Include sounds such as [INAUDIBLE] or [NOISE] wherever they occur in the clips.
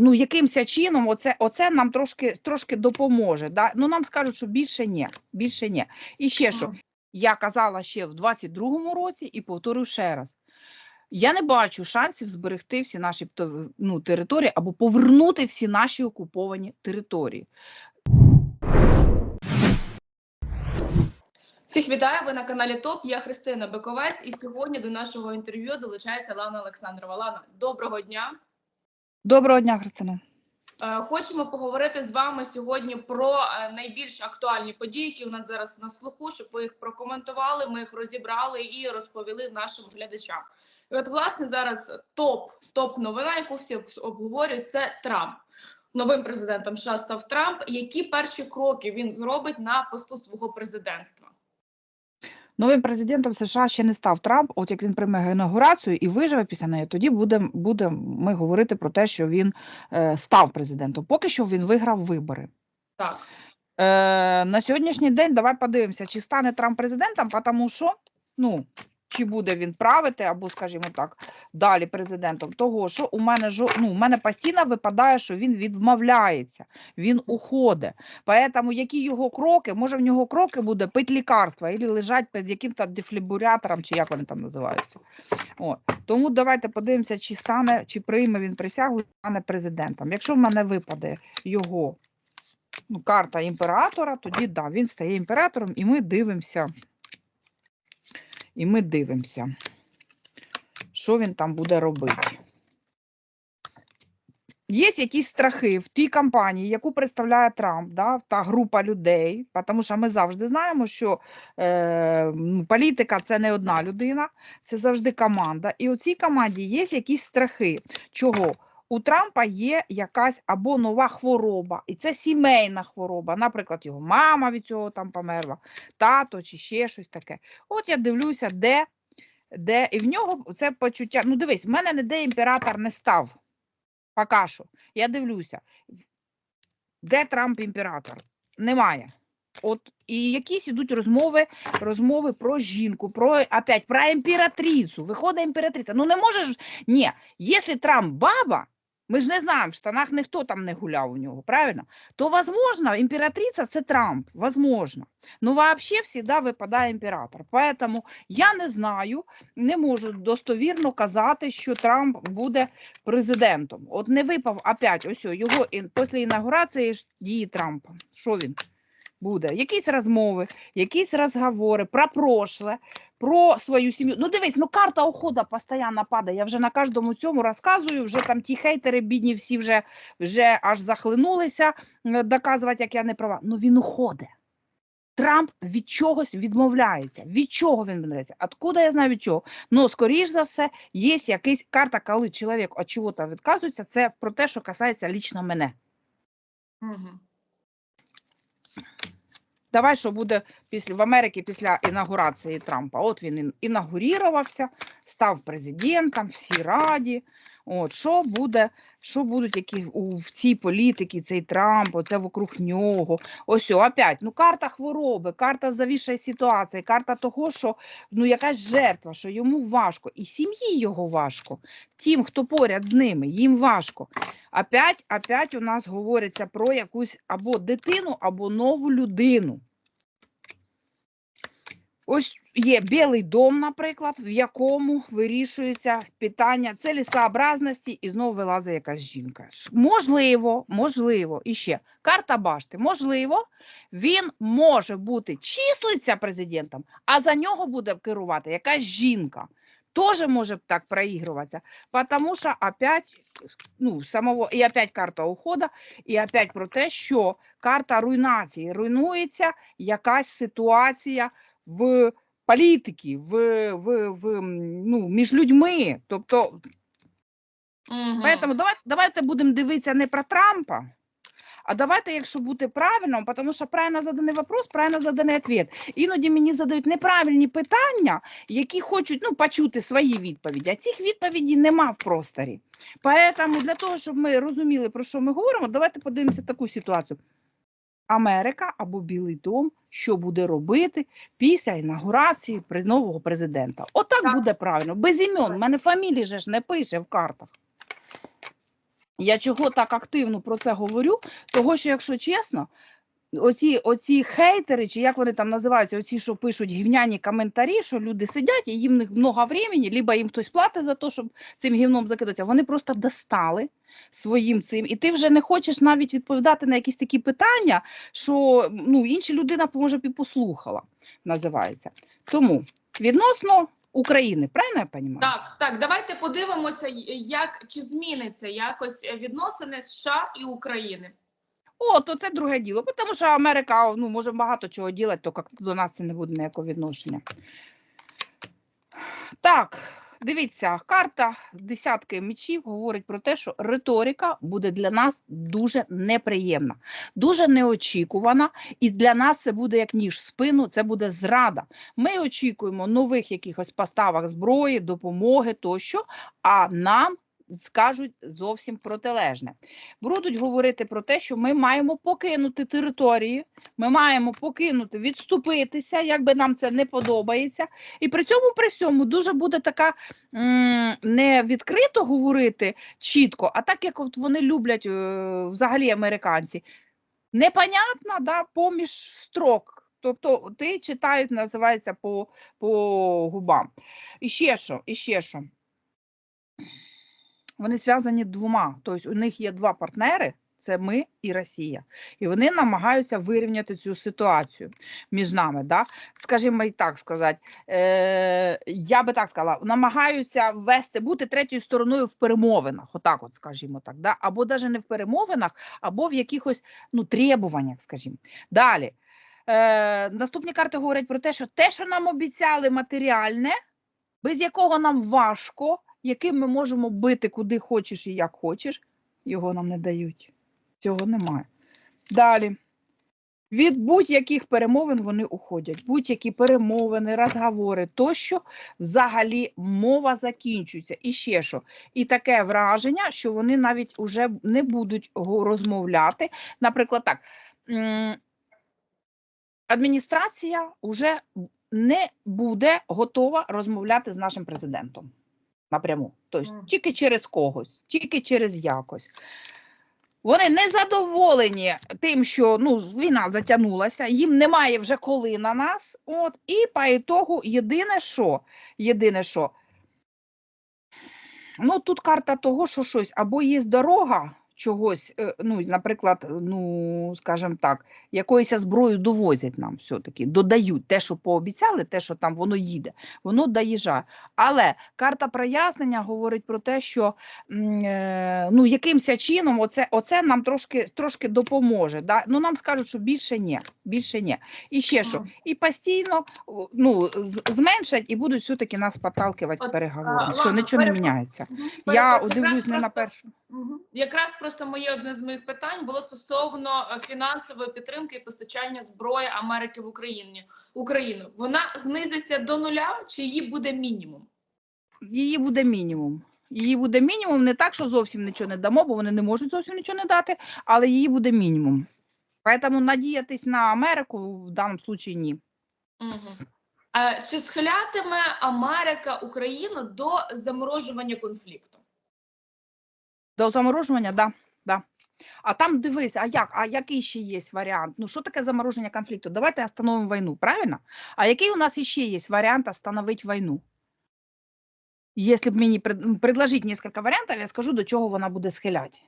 ну, якимся чином оце, оце нам трошки, трошки допоможе. Да? Ну, нам скажуть, що більше ні, більше ні. І ще що, я казала ще в 22-му році і повторю ще раз. Я не бачу шансів зберегти всі наші ну, території або повернути всі наші окуповані території. Всіх вітаю. Ви на каналі ТОП. Я Христина Биковець, і сьогодні до нашого інтерв'ю долучається Лана Олександрова. Лана, доброго дня. Доброго дня, Христина. Е, Хочемо поговорити з вами сьогодні про е, найбільш актуальні події, які у нас зараз на слуху, щоб ви їх прокоментували, ми їх розібрали і розповіли нашим глядачам. І от, власне, зараз топ топ новина, яку всі обговорюють, це Трамп. Новим президентом США став Трамп. Які перші кроки він зробить на посту свого президентства? Новим президентом США ще не став Трамп. От як він прийме інаугурацію і виживе після неї, тоді будемо буде ми говорити про те, що він е, став президентом. Поки що він виграв вибори. Так. Е, на сьогоднішній день давай подивимося, чи стане Трамп президентом, тому що ну. Чи буде він правити, або, скажімо так, далі президентом, того, що у мене ну, у мене постійно випадає, що він відмовляється, він уходить. Поэтому які його кроки, може в нього кроки буде пити лікарства, або лежать під яким-то дефібрятором, чи як вони там називаються. От. Тому давайте подивимося, чи стане, чи прийме він присягу, і стане президентом. Якщо в мене випаде його ну, карта імператора, тоді да, він стає імператором, і ми дивимося. І ми дивимося, що він там буде робити. Є якісь страхи в тій кампанії, яку представляє Трамп, да, та група людей, тому що ми завжди знаємо, що е, ну, політика це не одна людина, це завжди команда. І у цій команді є якісь страхи. Чого? У Трампа є якась або нова хвороба, і це сімейна хвороба. Наприклад, його мама від цього там померла, тато чи ще щось таке. От я дивлюся, де, де і в нього це почуття. Ну, дивись, в мене ніде імператор не став. Поки що. Я дивлюся, де Трамп імператор? Немає. От і якісь ідуть розмови, розмови про жінку, про опять про імператрицю. Виходить імператриця. Ну не можеш. Ні, якщо Трамп баба, ми ж не знаємо, в штанах ніхто там не гуляв у нього, правильно? То, возможно, імператриця це Трамп, возможно. Ну, вообще всегда випадає імператор. Поэтому я не знаю, не можу достовірно казати, що Трамп буде президентом. От не випав опять ось його після інаугурації дії Трампа. Що він буде? Якісь розмови, якісь розговори про прошле, про свою сім'ю. Ну дивись, ну карта уходу постійно падає. Я вже на кожному цьому розказую. Вже там ті хейтери, бідні, всі вже, вже аж захлинулися е, доказувати, як я не права. Ну він уходить. Трамп від чогось відмовляється. Від чого він відмовляється? Откуда я знаю від чого? Ну, скоріш за все, є якась карта, коли чоловік від чого-то відказується, це про те, що касається лічно мене. Угу. Давай, що буде після в Америці після інаугурації Трампа. От він ін- інаугурувався, став президентом, всі раді. От що буде, що будуть які у в цій політиці, цей Трамп, оце вокруг нього. Ось опять. Ну, карта хвороби, карта завішої ситуації, карта того, що ну якась жертва, що йому важко, і сім'ї його важко. Тим, хто поряд з ними, їм важко. Опять, опять у нас говориться про якусь або дитину, або нову людину. Ось є Білий дом, наприклад, в якому вирішується питання цілесообразності і знову вилазить якась жінка. Можливо, можливо, і ще карта башти. Можливо, він може бути числиться президентом, а за нього буде керувати якась жінка. Тоже може так проігруватися, тому що опять, ну, самого, і опять карта уходу, і опять про те, що карта руйнації, руйнується якась ситуація в політики, в, в, в, ну, між людьми. Тобто, Угу. Поэтому давайте, давайте будемо дивитися не про Трампа, а давайте, якщо бути правильним, тому що правильно заданий вопрос, правильно заданий відповідь. Іноді мені задають неправильні питання, які хочуть ну, почути свої відповіді, а цих відповідей нема в просторі. Поэтому для того, щоб ми розуміли, про що ми говоримо, давайте подивимося таку ситуацію. Америка або Білий дом, що буде робити після інаугурації при- нового президента. Отак Так. буде правильно. Без імен. У мене фамілії же ж не пише в картах. Я чого так активно про це говорю? Того, що, якщо чесно, оці, оці хейтери, чи як вони там називаються, оці, що пишуть гівняні коментарі, що люди сидять, і їм в много времени, либо їм хтось платить за те, щоб цим гівном закидатися. Вони просто достали своїм цим, і ти вже не хочеш навіть відповідати на якісь такі питання, що ну, інша людина може б і послухала, називається. Тому відносно України, правильно я розумію? Так, так, давайте подивимося, як чи зміниться якось відносини США і України. О, то це друге діло, тому що Америка ну, може багато чого робити, то як до нас це не буде ніякого відношення. Так, дивіться, карта десятки мечів говорить про те, що риторика буде для нас дуже неприємна, дуже неочікувана, і для нас це буде як ніж в спину, це буде зрада. Ми очікуємо нових якихось поставок зброї, допомоги тощо, а нам скажуть зовсім протилежне. Будуть говорити про те, що ми маємо покинути території, ми маємо покинути, відступитися, як би нам це не подобається. І при цьому при цьому дуже буде така м, не відкрито говорити чітко, а так як от вони люблять е, взагалі американці. Непонятно, да, поміж строк. Тобто ти читають, називається по, по губам. І ще що, і ще що. Вони зв'язані двома. Тобто у них є два партнери. Це ми і Росія, і вони намагаються вирівняти цю ситуацію між нами. Да? Скажімо, і так сказати, е, я би так сказала, намагаються ввести, бути третьою стороною в перемовинах, отак, от, скажімо так, да? або навіть не в перемовинах, або в якихось ну, требуваннях, скажімо. Далі. Е, наступні карти говорять про те, що те, що нам обіцяли матеріальне, без якого нам важко, яким ми можемо бити куди хочеш і як хочеш, його нам не дають. Цього немає. Далі. Від будь-яких перемовин вони уходять. Будь-які перемовини, розговори тощо, взагалі мова закінчується. І ще що. І таке враження, що вони навіть уже не будуть розмовляти. Наприклад, так. Адміністрація вже не буде готова розмовляти з нашим президентом напряму. Тобто тільки через когось, тільки через якось. Вони не задоволені тим, що ну, війна затягнулася, їм немає вже коли на нас. От, і по ітогу єдине що, єдине що, ну тут карта того, що щось або є дорога чогось, е, ну, наприклад, ну, скажімо так, якоїсь зброю довозять нам все-таки, додають те, що пообіцяли, те, що там воно їде, воно доїжджає. Але карта прояснення говорить про те, що е, ну, якимся чином оце, оце нам трошки, трошки допоможе. Да? Ну, нам скажуть, що більше ні, більше ні. І ще що, і постійно ну, зменшать і будуть все-таки нас підталкивати От, переговори. Все, нічого не міняється. Я дивлюсь не на першу. Якраз просто моє одне з моїх питань було стосовно е, фінансової підтримки і постачання зброї Америки в Україні. Україну. Вона знизиться до нуля чи її буде мінімум? Її буде мінімум. Її буде мінімум, не так, що зовсім нічого не дамо, бо вони не можуть зовсім нічого не дати, але її буде мінімум. Тому надіятись на Америку в даному випадку ні. Угу. А, чи схилятиме Америка Україну до заморожування конфлікту? До заморожування, да, да. А там дивись, а як? А який ще є варіант? Ну, що таке замороження конфлікту? Давайте остановимо війну, правильно? А який у нас ще є варіант остановити війну? Якщо б мені пред- предложить несколько варіантів, я скажу, до чого вона буде схиляти.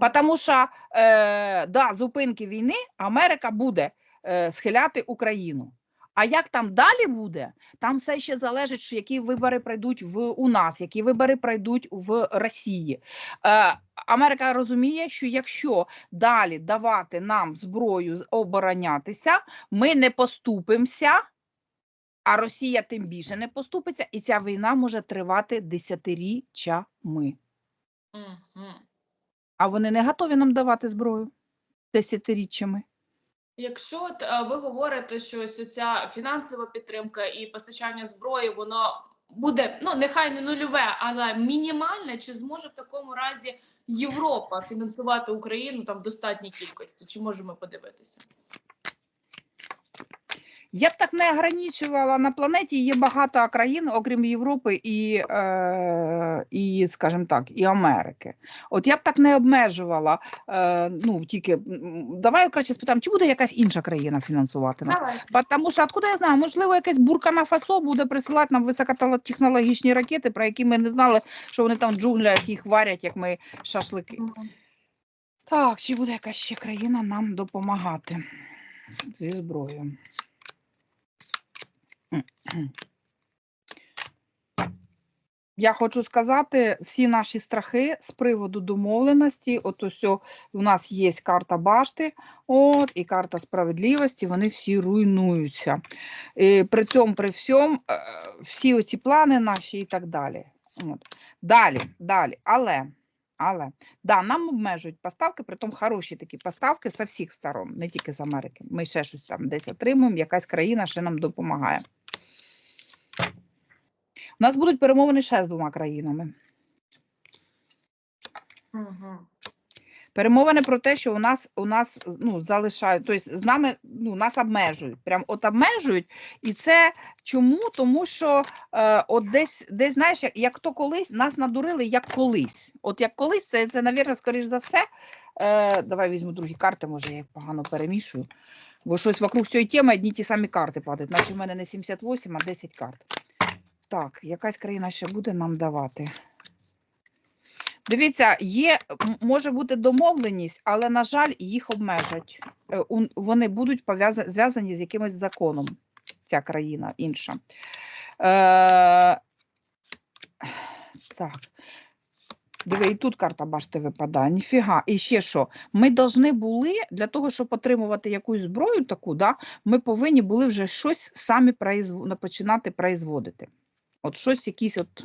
Потому що е, да, зупинки війни Америка буде е, схиляти Україну. А як там далі буде, там все ще залежить, що які вибори пройдуть в у нас, які вибори пройдуть в Росії. Е, Америка розуміє, що якщо далі давати нам зброю оборонятися, ми не поступимося, а Росія тим більше не поступиться, і ця війна може тривати десятиріччями. Мгм. А вони не готові нам давати зброю десятиріччями. Якщо от, е, ви говорите, що ось ця фінансова підтримка і постачання зброї, воно буде ну нехай не нульове, але мінімальне, чи зможе в такому разі Європа фінансувати Україну там в достатній кількості? Чи можемо подивитися? Я б так не ограничувала. На планеті є багато країн, окрім Європи і, е, і скажімо так, і Америки. От я б так не обмежувала. Е, ну, тільки давай краще спитаємо, чи буде якась інша країна фінансувати нас? Давай. Тому що откуда я знаю, можливо, якась Буркана Фасо буде присилати нам високотехнологічні ракети, про які ми не знали, що вони там в джунглях їх варять, як ми шашлики. Так, чи буде якась ще країна нам допомагати зі зброєю? Я хочу сказати, всі наші страхи з приводу домовленості, от ось у нас є карта башти, от, і карта справедливості, вони всі руйнуються. І при цьому, при всьому, е, всі оці плани наші і так далі. От. Далі, далі, але, але, да, нам обмежують поставки, при тому хороші такі поставки з всіх сторон, не тільки з Америки. Ми ще щось там десь отримуємо, якась країна ще нам допомагає. У нас будуть перемовини ще з двома країнами. Мгм. Перемовини про те, що у нас у нас ну, залишають, тобто з нами ну, нас обмежують. Прям от обмежують. І це чому? Тому що е, от десь, десь, знаєш, як, як то колись нас надурили, як колись. От як колись, це, це навірно, скоріш за все. Е, давай візьму другі карти, може, я їх погано перемішую. Бо щось вокруг цієї теми одні ті самі карти падають. Наче в мене не 78, а 10 карт. Так, якась країна ще буде нам давати. Дивіться, є, може бути домовленість, але, на жаль, їх обмежать. Е, Вони будуть зв'язані з якимось законом, ця країна інша. Е, так. Диви, і тут карта башти випадає. Ніфіга. І ще що? Ми повинні були, для того, щоб отримувати якусь зброю таку, да, ми повинні були вже щось самі произв... починати производити. От щось якісь от.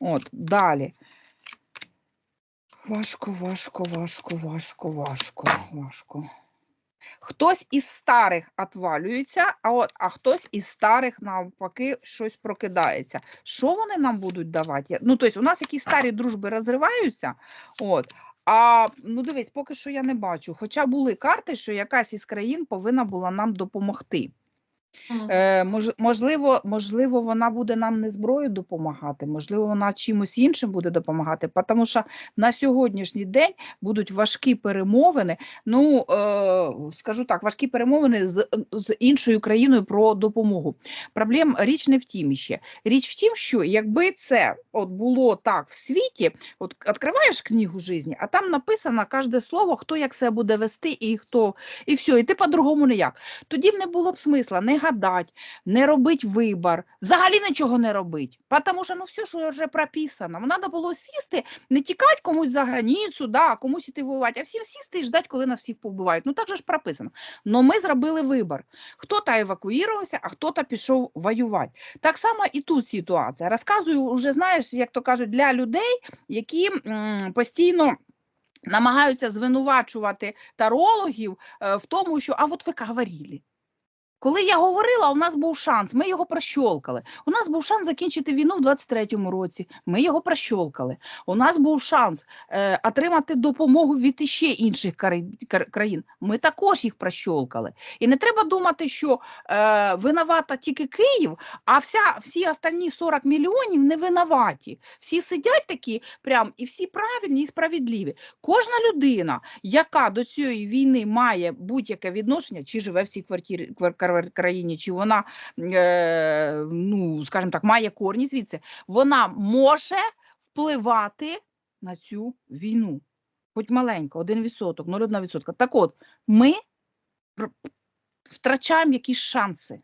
От, далі. Важко, важко, важко, важко, важко, важко. Хтось із старих отвалюється, а, от, а хтось із старих навпаки щось прокидається. Що вони нам будуть давати? Ну, тобто, у нас якісь старі дружби розриваються, от, а ну дивись, поки що я не бачу. Хоча були карти, що якась із країн повинна була нам допомогти. Е, мож, можливо, можливо, вона буде нам не зброєю допомагати, можливо, вона чимось іншим буде допомагати, тому що на сьогоднішній день будуть важкі перемовини. Ну, е, скажу так, важкі перемовини з, з іншою країною про допомогу. Проблем річ не в тім ще. Річ в тім, що якби це от було так в світі, от відкриваєш книгу житті, а там написано кожне слово, хто як себе буде вести, і хто, і все, і ти по-другому ніяк тоді б не було б смисла не гадати, не робити вибір, взагалі нічого не робити. Тому що ну все, що вже прописано. Треба було сісти, не тікати комусь за границю, да, комусь іти воювати, а всім сісти і ждати, коли нас всіх побивають. Ну так же ж прописано. Но ми зробили вибір. Хто-то евакуювався, а хто-то пішов воювати. Так само і тут ситуація. Розказую, вже знаєш, як то кажуть, для людей, які м, постійно. Намагаються звинувачувати тарологів е, в тому, що а от ви говорили. Коли я говорила, у нас був шанс, ми його прощолкали. У нас був шанс закінчити війну в 23-му році. Ми його прощолкали. У нас був шанс е, отримати допомогу від іще інших країн. Ми також їх прощолкали. І не треба думати, що е, винувата тільки Київ, а вся, всі остальні 40 мільйонів не винуваті. Всі сидять такі прям і всі правильні і справедливі. Кожна людина, яка до цієї війни має будь-яке відношення, чи живе в цій квартирі квар- країні, чи вона, е, ну, скажімо так, має корні звідси, вона може впливати на цю війну. Хоч маленько, 1%, 0,1%. Так от, ми втрачаємо якісь шанси.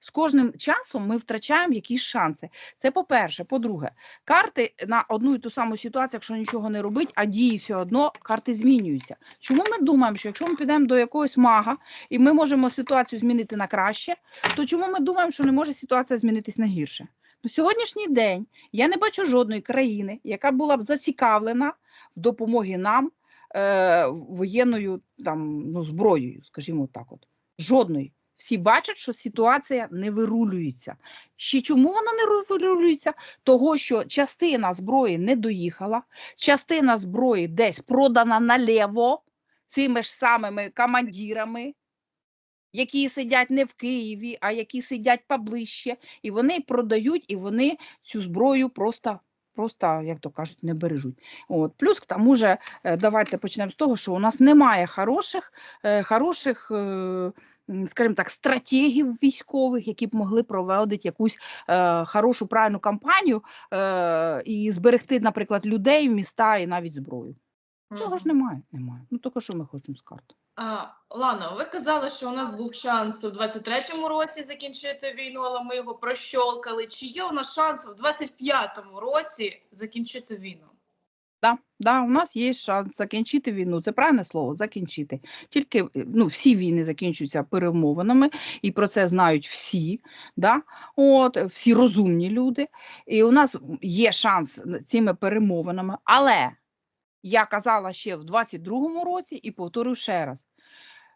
З кожним часом ми втрачаємо якісь шанси. Це по-перше. По-друге, карти на одну і ту саму ситуацію, якщо нічого не робить, а дії все одно, карти змінюються. Чому ми думаємо, що якщо ми підемо до якогось мага і ми можемо ситуацію змінити на краще, то чому ми думаємо, що не може ситуація змінитись на гірше? На сьогоднішній день я не бачу жодної країни, яка була б зацікавлена в допомогі нам е, воєнною там, ну, зброєю, скажімо так. От. Жодної. Всі бачать, що ситуація не вирулюється. Ще чому вона не вирулюється? Того, що частина зброї не доїхала, частина зброї десь продана наліво цими ж самими командирами які сидять не в Києві, а які сидять поближче, і вони продають, і вони цю зброю просто. Просто, як то кажуть, не бережуть. От. Плюс к тому же, е, давайте почнемо з того, що у нас немає хороших, е, хороших, е, скажімо так, стратегів військових, які б могли проводити якусь е, хорошу правильну кампанію е, і зберегти, наприклад, людей, міста і навіть зброю. Цього ж немає. Немає. Ну тільки що ми хочемо з карт. Лана, ви казали, що у нас був шанс у 23-му році закінчити війну, але ми його прощолкали. Чи є у нас шанс в 25-му році закінчити війну? Да, да, у нас є шанс закінчити війну. Це правильне слово закінчити. Тільки ну, всі війни закінчуються перемовинами, і про це знають всі, да? От, всі розумні люди. І у нас є шанс цими перемовинами. Але я казала ще в 22-му році і повторю ще раз.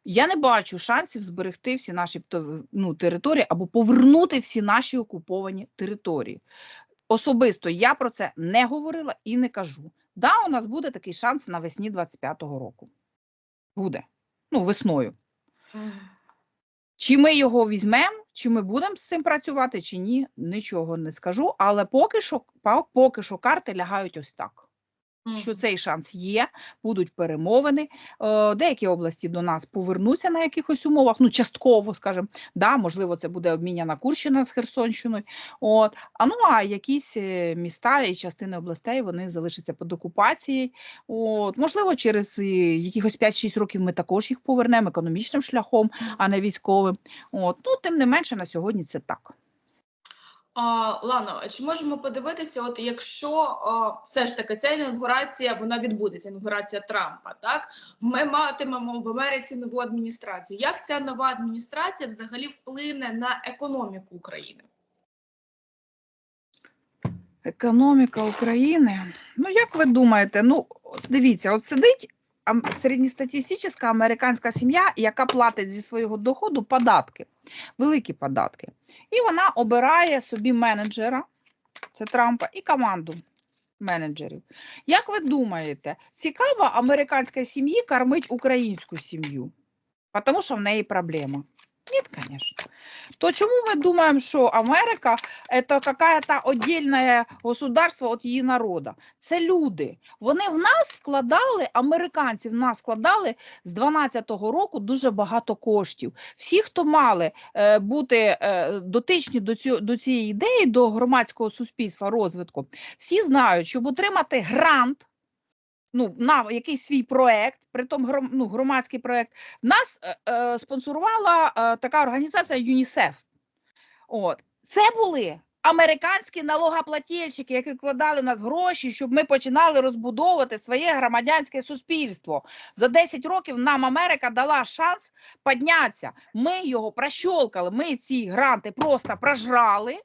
Я не бачу шансів зберегти всі наші ну, території або повернути всі наші окуповані території. Особисто я про це не говорила і не кажу. Да, у нас буде такий шанс навесні 25-го року. Буде. Ну, весною. Чи ми його візьмемо, чи ми будемо з цим працювати, чи ні, нічого не скажу. Але поки що, поки що карти лягають ось так. Що цей шанс є, будуть перемовини. Е, деякі області до нас повернуться на якихось умовах, ну частково, скажімо, да, можливо, це буде обміняна Курщина з Херсонщиною. От. А ну а якісь е, міста і частини областей вони залишаться під окупацією. От. Можливо, через е, якихось 5-6 років ми також їх повернемо економічним шляхом, а не військовим. От. Ну, тим не менше, на сьогодні це так. Лано, а чи можемо подивитися, от якщо а, все ж таки ця інаугурація вона відбудеться, інаугурація Трампа, так ми матимемо в Америці нову адміністрацію. Як ця нова адміністрація взагалі вплине на економіку України? Економіка України. Ну, як ви думаєте, ну, дивіться, от сидить середньостатистична американська сім'я, яка платить зі свого доходу податки, великі податки. І вона обирає собі менеджера, це Трампа, і команду менеджерів. Як ви думаєте, цікаво американській сім'ї кормить українську сім'ю? Тому що в неї проблема. Ні, звісно. То чому ми думаємо, що Америка это какая-то государство от її народа. Це люди. Вони в нас вкладали, американці в нас вкладали з 12-го року дуже багато коштів. Всі, хто мали е, бути е, дотичні до, цю, до цієї ідеї, до громадського суспільства, розвитку, всі знають, щоб отримати грант. Ну, на якийсь свій проект, притом гром, ну, громадський проект, нас е, е, спонсорувала е, така організація ЮНІСЕФ. От. Це були американські налогоплательщики, які вкладали нас гроші, щоб ми починали розбудовувати своє громадянське суспільство. За 10 років нам Америка дала шанс піднятися. Ми його прощолкали, ми ці гранти просто прожрали.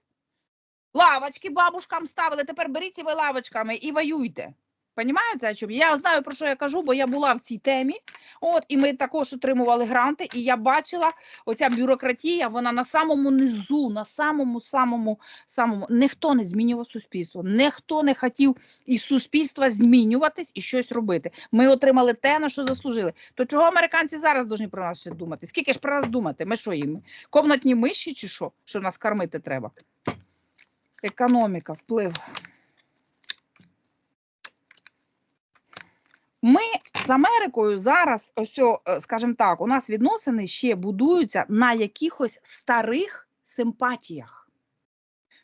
Лавочки бабушкам ставили, тепер беріть цими лавочками і воюйте. Понімаєте, о чому? Я знаю, про що я кажу, бо я була в цій темі. От, і ми також отримували гранти, і я бачила, оця бюрократія, вона на самому низу, на самому, самому, самому. Ніхто не змінював суспільство, ніхто не хотів із суспільства змінюватись і щось робити. Ми отримали те, на що заслужили. То чого американці зараз повинні про нас ще думати? Скільки ж про нас думати? Ми що їм? Комнатні миші чи що? Що нас кормити треба? Економіка, вплив. Ми з Америкою зараз, ось, е, скажімо так, у нас відносини ще будуються на якихось старих симпатіях.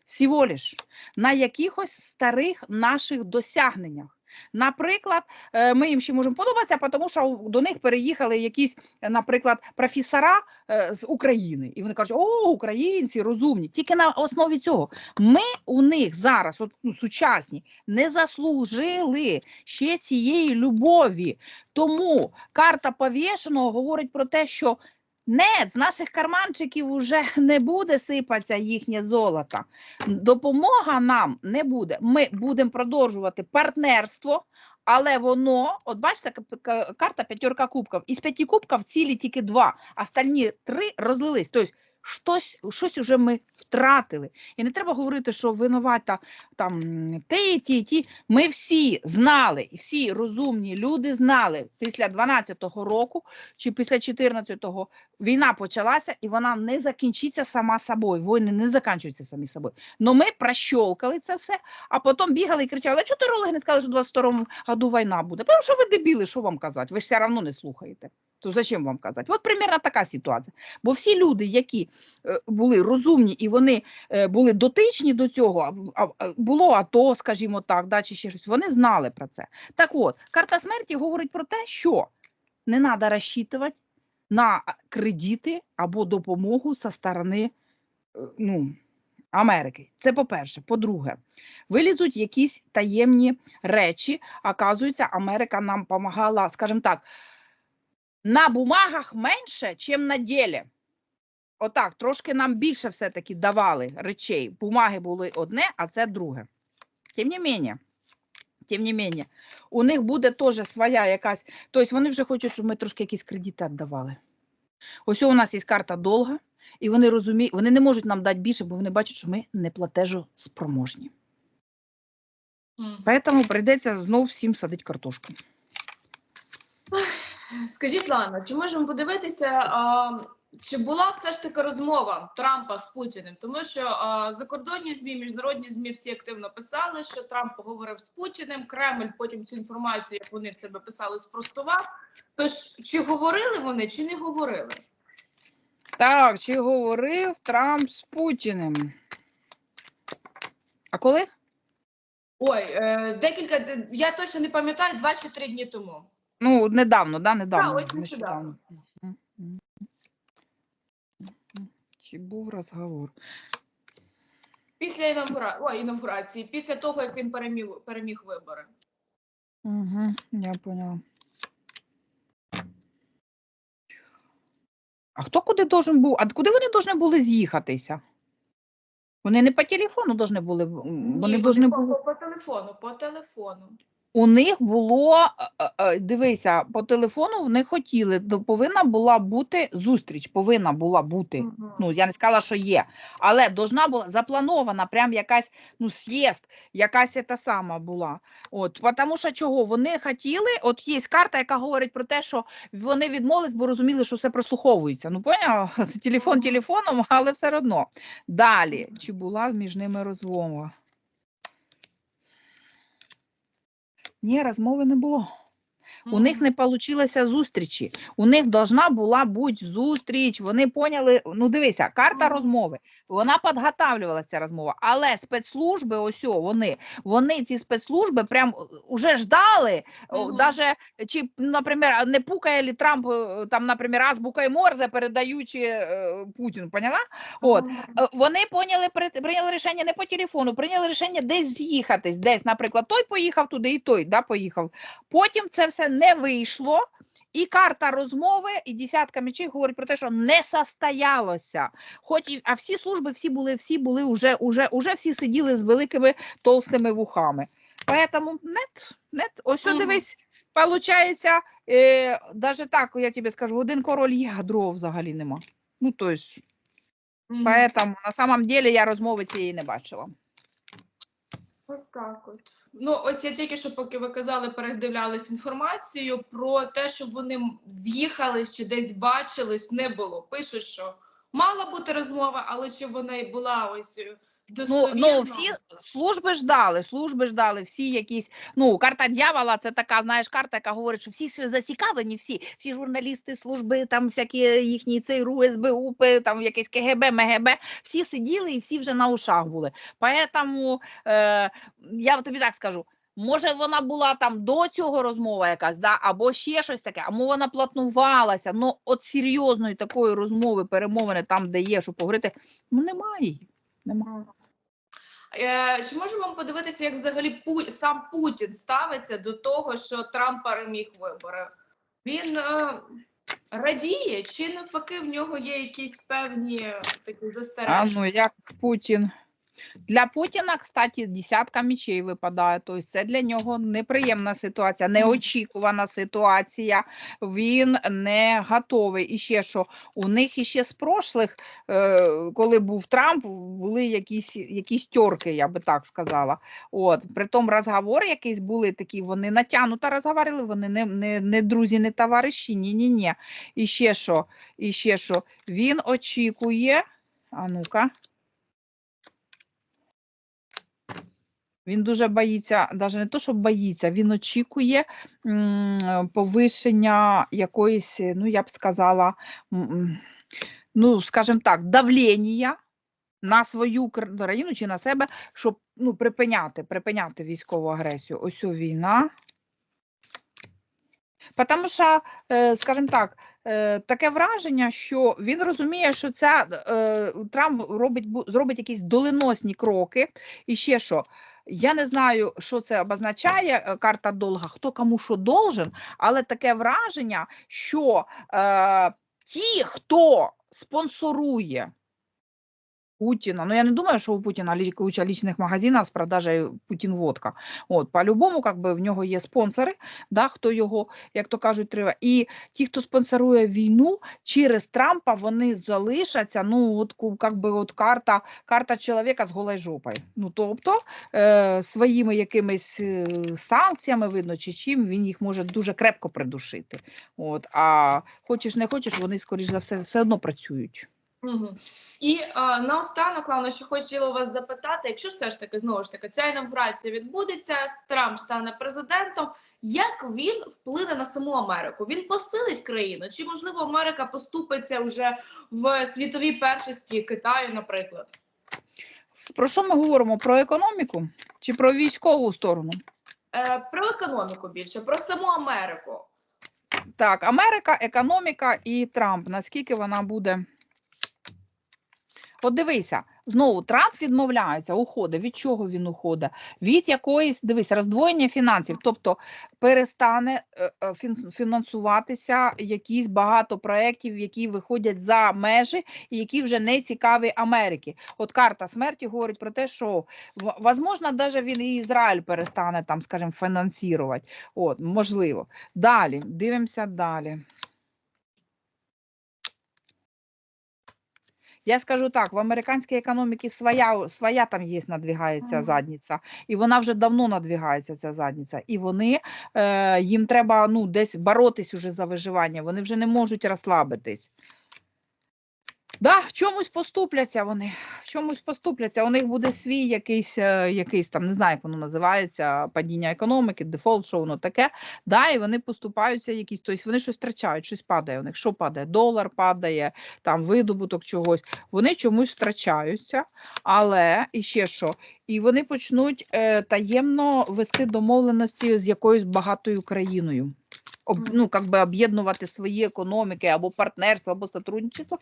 Всього лиш на якихось старих наших досягненнях. Наприклад, е, ми їм ще можемо подобатися, тому що до них переїхали якісь, е, наприклад, професора е, з України. І вони кажуть, о, українці розумні. Тільки на основі цього. Ми у них зараз, от, ну, сучасні, не заслужили ще цієї любові. Тому карта повішеного говорить про те, що не, з наших карманчиків вже [LAUGHS] не буде сипатися їхнє золото. Допомога нам не буде. Ми будемо продовжувати партнерство, але воно, от бачите, карта п'ятерка кубків. Із п'яти кубків цілі тільки два, остальні три розлились. Тобто щось, щось уже ми втратили. І не треба говорити, що винувата там те, ті, ті. Ми всі знали, всі розумні люди знали після 12-го року чи після 14-го війна почалася, і вона не закінчиться сама собою. Війни не закінчуються самі собою. Но ми прощолкали це все, а потім бігали і кричали: а чого терологи не сказали, що в 22-му году війна буде? Тому що ви дебіли, що вам казати? Ви ж все одно не слухаєте. То зачем вам казати? От примерно така ситуація. Бо всі люди, які е, були розумні і вони е, були дотичні до цього, а, було АТО, скажімо так, да, чи ще щось, вони знали про це. Так от, карта смерті говорить про те, що не треба розчитувати на кредити або допомогу со сторони е, ну, Америки. Це по-перше. По-друге, вилізуть якісь таємні речі. Оказується, Америка нам допомагала, скажімо так, на бумагах менше, ніж на ділі. Отак, трошки нам більше все-таки давали речей. Бумаги були одне, а це друге. Тим не менше, тим не менше, у них буде теж своя якась. Тобто вони вже хочуть, щоб ми трошки якісь кредити віддавали. Ось у нас є карта довга, і вони розуміють, вони не можуть нам дати більше, бо вони бачать, що ми не платежоспроможні. Мгм. Тому прийдеться знов всім садити картошку. Скажіть, Лана, чи можемо подивитися, а, чи була все ж таки розмова Трампа з Путіним? Тому що а, закордонні змі, міжнародні змі всі активно писали, що Трамп поговорив з Путіним. Кремль потім цю інформацію, як вони в себе писали, спростував. Тож чи говорили вони, чи не говорили? Так, чи говорив Трамп з Путіним? А коли? Ой, е, декілька я точно не пам'ятаю, два чи три дні тому. Ну, недавно, да, недавно. ось нещодавно. Мгм, Чи був розговор? Після інаугура... Ой, інаугурації, після того як він переміг переміг вибори. Угу, я поняла. А хто куди должен був? А куди вони должны були з'їхатися? Вони не по телефону должны були, м, вони Ні, должны по, були. по, по телефону, по телефону. У них було, е, е, дивися, по телефону вони хотіли, повинна була бути зустріч, повинна була бути. Мгм. Ну, я не сказала, що є, але должна була запланована прям якась ну, з'їзд, якась та сама була. От, тому що чого? Вони хотіли, от є карта, яка говорить про те, що вони відмовились, бо розуміли, що все прослуховується. Ну, поняла? [LAUGHS] Телефон телефоном, але все одно. Далі, чи була між ними розмова? Ні, розмови не було. У них не получилося зустрічі. У них должна була бути зустріч. Вони поняли. Ну, дивися, карта розмови. Вона підготавлювалася ця розмова, але спецслужби, ось вони, вони ці спецслужби прям уже ждали. Даже чи, наприклад, не пукає ли Трамп е, там, наприклад, азбукою Морзе, передаючи е, Путіну, поняла? От. Е, Вони поняли, прийняли рішення не по телефону, прийняли рішення десь з'їхатись. Десь, наприклад, той поїхав туди і той да, поїхав. Потім це все не вийшло. І карта розмови, і десятка мечей говорить про те, що не состоялося. Хоч і а всі служби, всі були, всі були уже, уже, уже всі сиділи з великими толстими вухами. Поэтому нет, нет, ось mm дивись, получається, е, даже так, я тобі скажу, один король є, а другого взагалі нема. Ну, то есть, Мгм. Поэтому на самом деле я розмови цієї не бачила. Ось так от. Ну, ось я тільки що, поки ви казали, передивлялись інформацію про те, що вони з'їхались чи десь бачились, не було. Пишуть, що мала бути розмова, але чи вона й була ось Ну, ну всі служби ждали, служби ждали, всі якісь. Ну, карта дьявола це така, знаєш, карта, яка говорить, що всі зацікавлені, всі, всі журналісти, служби, там всякі їхні цей РУ, СБУ, там якесь КГБ, МГБ, всі сиділи і всі вже на ушах були. Поэтому е, я тобі так скажу. Може, вона була там до цього розмова якась, да, або ще щось таке, або вона планувалася. Ну, от серйозної такої розмови, перемовини там, де є, що поговорити, ну немає її. Немає. Е, Чи можемо ми подивитися, як взагалі сам Путін ставиться до того, що Трамп переміг вибори? Він е, радіє, чи навпаки в нього є якісь певні такі А ну як Путін Для Путіна, кстати, десятка мечей випадає. Тобто це для нього неприємна ситуація, неочікувана ситуація. Він не готовий. І ще що у них іще з прошлих, е, коли був Трамп, були якісь, якісь тьорки, я би так сказала. От, притом розговори якісь були такі, вони натягнуто розговорили, вони не, не, не друзі, не товариші, ні-ні-ні. І ще що, і ще що, він очікує, а ну-ка, Він дуже боїться, навіть не то, що боїться, він очікує повищення якоїсь, ну я б сказала, ну, скажімо так, давлення на свою країну чи на себе, щоб ну, припиняти, припиняти військову агресію. Ось війна. Тому що, е, скажімо так, е, таке враження, що він розуміє, що ця е, Трамп робить, зробить якісь доленосні кроки. І ще що, я не знаю, що це обозначає е, карта долга, хто кому що должен, але таке враження, що е, ті, хто спонсорує Путіна, ну я не думаю, що у Путіна куча лічних магазинів з продажею Путін водка. От, по-любому, как би, в нього є спонсори, да, хто його, як то кажуть, треба. І ті, хто спонсорує війну, через Трампа вони залишаться, ну, от, как би, от карта, карта чоловіка з голою жопою. Ну, тобто, е, своїми якимись е, санкціями, видно, чи чим, він їх може дуже крепко придушити. От, а хочеш не хочеш, вони, скоріш за все, все одно працюють. Угу. І а, наостанок, Лана, що хотіла вас запитати, якщо все ж таки знову ж таки ця інавгурація відбудеться, Трамп стане президентом. Як він вплине на саму Америку? Він посилить країну? Чи можливо Америка поступиться вже в світовій першості Китаю, наприклад? Про що ми говоримо? Про економіку чи про військову сторону? Е, про економіку більше, про саму Америку. Так, Америка, економіка і Трамп. Наскільки вона буде. От дивися, знову Трамп відмовляється, уходить. Від чого він уходить? Від якоїсь, дивись, роздвоєння фінансів, тобто перестане е, е, фін- фінансуватися якісь багато проєктів, які виходять за межі і які вже не цікаві Америки. От карта смерті говорить про те, що возможно, навіть він і Ізраїль перестане там, скажімо, фінансувати. От, можливо. Далі, дивимося далі. Я скажу так, в американській економіці своя, своя там є, надвігається Ага. задниця, і вона вже давно надвігається ця задниця. І вони, е, їм треба ну, десь боротись уже за виживання, вони вже не можуть розслабитись. Да, в чомусь поступляться вони, в чомусь поступляться. У них буде свій якийсь, е, якийсь там, не знаю, як воно називається, падіння економіки, дефолт, що воно таке. Да, і вони поступаються якісь, тобто вони щось втрачають, щось падає у них. Що падає? Долар падає, там видобуток чогось. Вони чомусь втрачаються, але і ще що? І вони почнуть е, таємно вести домовленості з якоюсь багатою країною. Об, ну, как би об'єднувати свої економіки або партнерство, або сотрудничество,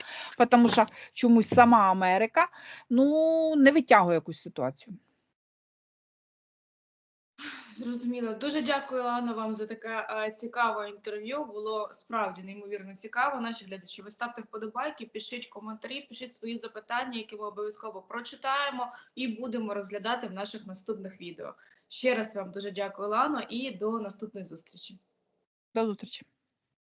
тому що чомусь сама Америка ну, не витягує якусь ситуацію. Зрозуміло. Дуже дякую, Лана, вам за таке е, цікаве інтерв'ю. Було справді неймовірно цікаво. Наші глядачі, ви ставте вподобайки, пишіть коментарі, пишіть свої запитання, які ми обов'язково прочитаємо і будемо розглядати в наших наступних відео. Ще раз вам дуже дякую, Лано, і до наступної зустрічі. До зустрічі.